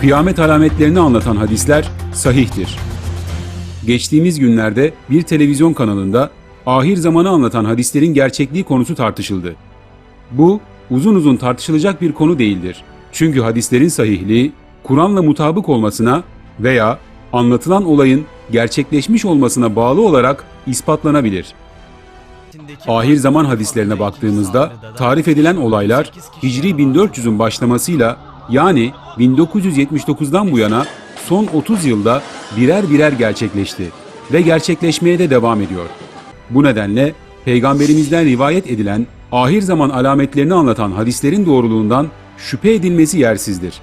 kıyamet alametlerini anlatan hadisler sahihtir. Geçtiğimiz günlerde bir televizyon kanalında ahir zamanı anlatan hadislerin gerçekliği konusu tartışıldı. Bu uzun uzun tartışılacak bir konu değildir. Çünkü hadislerin sahihliği Kur'an'la mutabık olmasına veya anlatılan olayın gerçekleşmiş olmasına bağlı olarak ispatlanabilir. Ahir zaman hadislerine baktığımızda tarif edilen olaylar Hicri 1400'ün başlamasıyla yani 1979'dan bu yana son 30 yılda birer birer gerçekleşti ve gerçekleşmeye de devam ediyor. Bu nedenle peygamberimizden rivayet edilen ahir zaman alametlerini anlatan hadislerin doğruluğundan şüphe edilmesi yersizdir.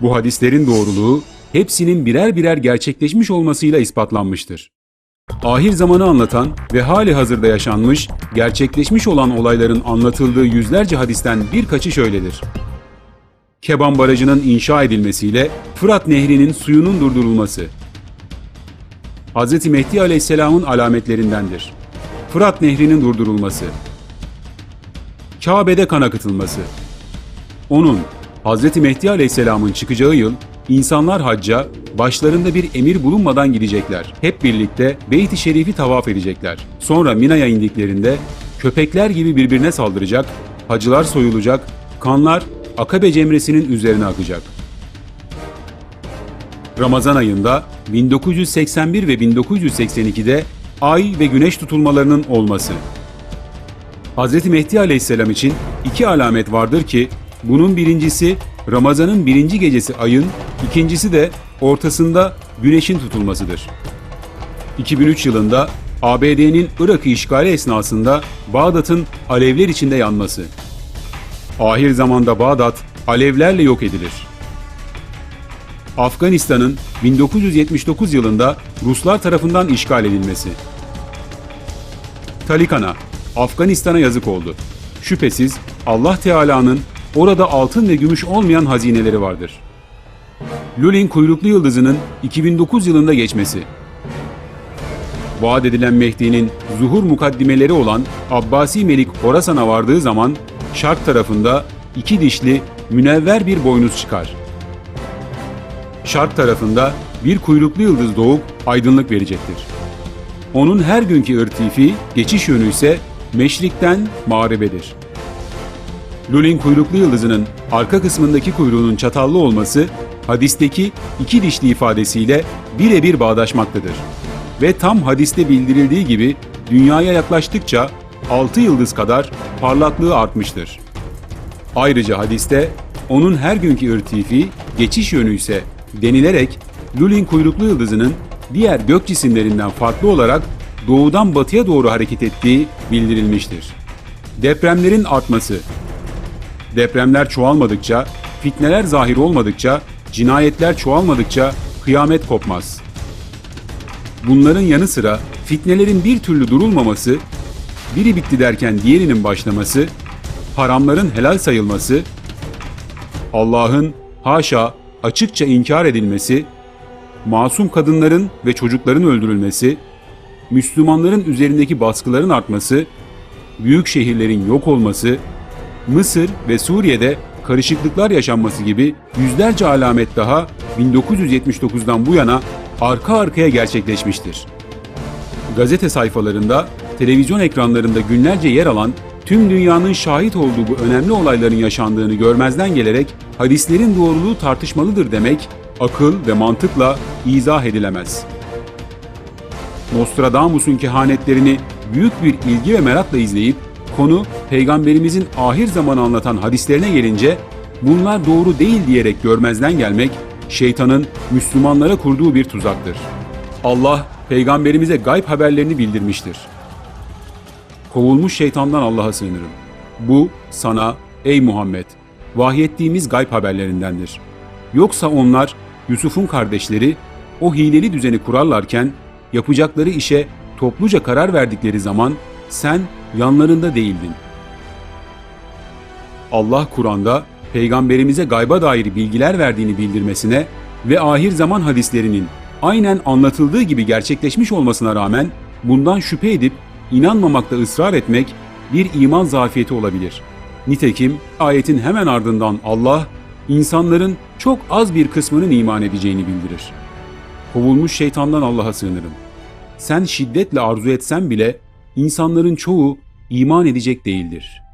Bu hadislerin doğruluğu hepsinin birer birer gerçekleşmiş olmasıyla ispatlanmıştır. Ahir zamanı anlatan ve hali hazırda yaşanmış, gerçekleşmiş olan olayların anlatıldığı yüzlerce hadisten birkaçı şöyledir. Keban Barajı'nın inşa edilmesiyle Fırat Nehri'nin suyunun durdurulması. Hz. Mehdi Aleyhisselam'ın alametlerindendir. Fırat Nehri'nin durdurulması. Kabe'de kan akıtılması. Onun, Hz. Mehdi Aleyhisselam'ın çıkacağı yıl insanlar hacca başlarında bir emir bulunmadan gidecekler. Hep birlikte Beyt-i Şerif'i tavaf edecekler. Sonra Mina'ya indiklerinde köpekler gibi birbirine saldıracak, hacılar soyulacak, kanlar Akabe cemresinin üzerine akacak. Ramazan ayında 1981 ve 1982'de ay ve güneş tutulmalarının olması. Hz. Mehdi Aleyhisselam için iki alamet vardır ki bunun birincisi Ramazan'ın birinci gecesi ayın, ikincisi de ortasında güneşin tutulmasıdır. 2003 yılında ABD'nin Irak'ı işgali esnasında Bağdat'ın alevler içinde yanması. Ahir zamanda Bağdat alevlerle yok edilir. Afganistan'ın 1979 yılında Ruslar tarafından işgal edilmesi. Talikana, Afganistan'a yazık oldu. Şüphesiz Allah Teala'nın orada altın ve gümüş olmayan hazineleri vardır. Lulin kuyruklu yıldızının 2009 yılında geçmesi. Vaat edilen Mehdi'nin zuhur mukaddimeleri olan Abbasi Melik Horasan'a vardığı zaman şark tarafında iki dişli münevver bir boynuz çıkar. Şark tarafında bir kuyruklu yıldız doğup aydınlık verecektir. Onun her günkü irtifi, geçiş yönü ise meşrikten mağribedir. Lulin kuyruklu yıldızının arka kısmındaki kuyruğunun çatallı olması hadisteki iki dişli ifadesiyle birebir bağdaşmaktadır. Ve tam hadiste bildirildiği gibi dünyaya yaklaştıkça altı yıldız kadar parlaklığı artmıştır. Ayrıca hadiste onun her günkü irtifi, geçiş yönü ise denilerek Lulin kuyruklu yıldızının diğer gök cisimlerinden farklı olarak doğudan batıya doğru hareket ettiği bildirilmiştir. Depremlerin artması Depremler çoğalmadıkça, fitneler zahir olmadıkça, cinayetler çoğalmadıkça kıyamet kopmaz. Bunların yanı sıra fitnelerin bir türlü durulmaması, biri bitti derken diğerinin başlaması, haramların helal sayılması, Allah'ın haşa açıkça inkar edilmesi, masum kadınların ve çocukların öldürülmesi, Müslümanların üzerindeki baskıların artması, büyük şehirlerin yok olması, Mısır ve Suriye'de karışıklıklar yaşanması gibi yüzlerce alamet daha 1979'dan bu yana arka arkaya gerçekleşmiştir. Gazete sayfalarında, televizyon ekranlarında günlerce yer alan tüm dünyanın şahit olduğu bu önemli olayların yaşandığını görmezden gelerek hadislerin doğruluğu tartışmalıdır demek akıl ve mantıkla izah edilemez. Nostradamus'un kehanetlerini büyük bir ilgi ve merakla izleyip konu peygamberimizin ahir zamanı anlatan hadislerine gelince bunlar doğru değil diyerek görmezden gelmek şeytanın Müslümanlara kurduğu bir tuzaktır. Allah peygamberimize gayb haberlerini bildirmiştir. Kovulmuş şeytandan Allah'a sığınırım. Bu sana ey Muhammed vahyettiğimiz gayb haberlerindendir. Yoksa onlar Yusuf'un kardeşleri o hileli düzeni kurarlarken yapacakları işe topluca karar verdikleri zaman sen yanlarında değildin. Allah Kur'an'da peygamberimize gayba dair bilgiler verdiğini bildirmesine ve ahir zaman hadislerinin aynen anlatıldığı gibi gerçekleşmiş olmasına rağmen bundan şüphe edip inanmamakta ısrar etmek bir iman zafiyeti olabilir. Nitekim ayetin hemen ardından Allah insanların çok az bir kısmının iman edeceğini bildirir. Kovulmuş şeytandan Allah'a sığınırım. Sen şiddetle arzu etsen bile insanların çoğu iman edecek değildir.''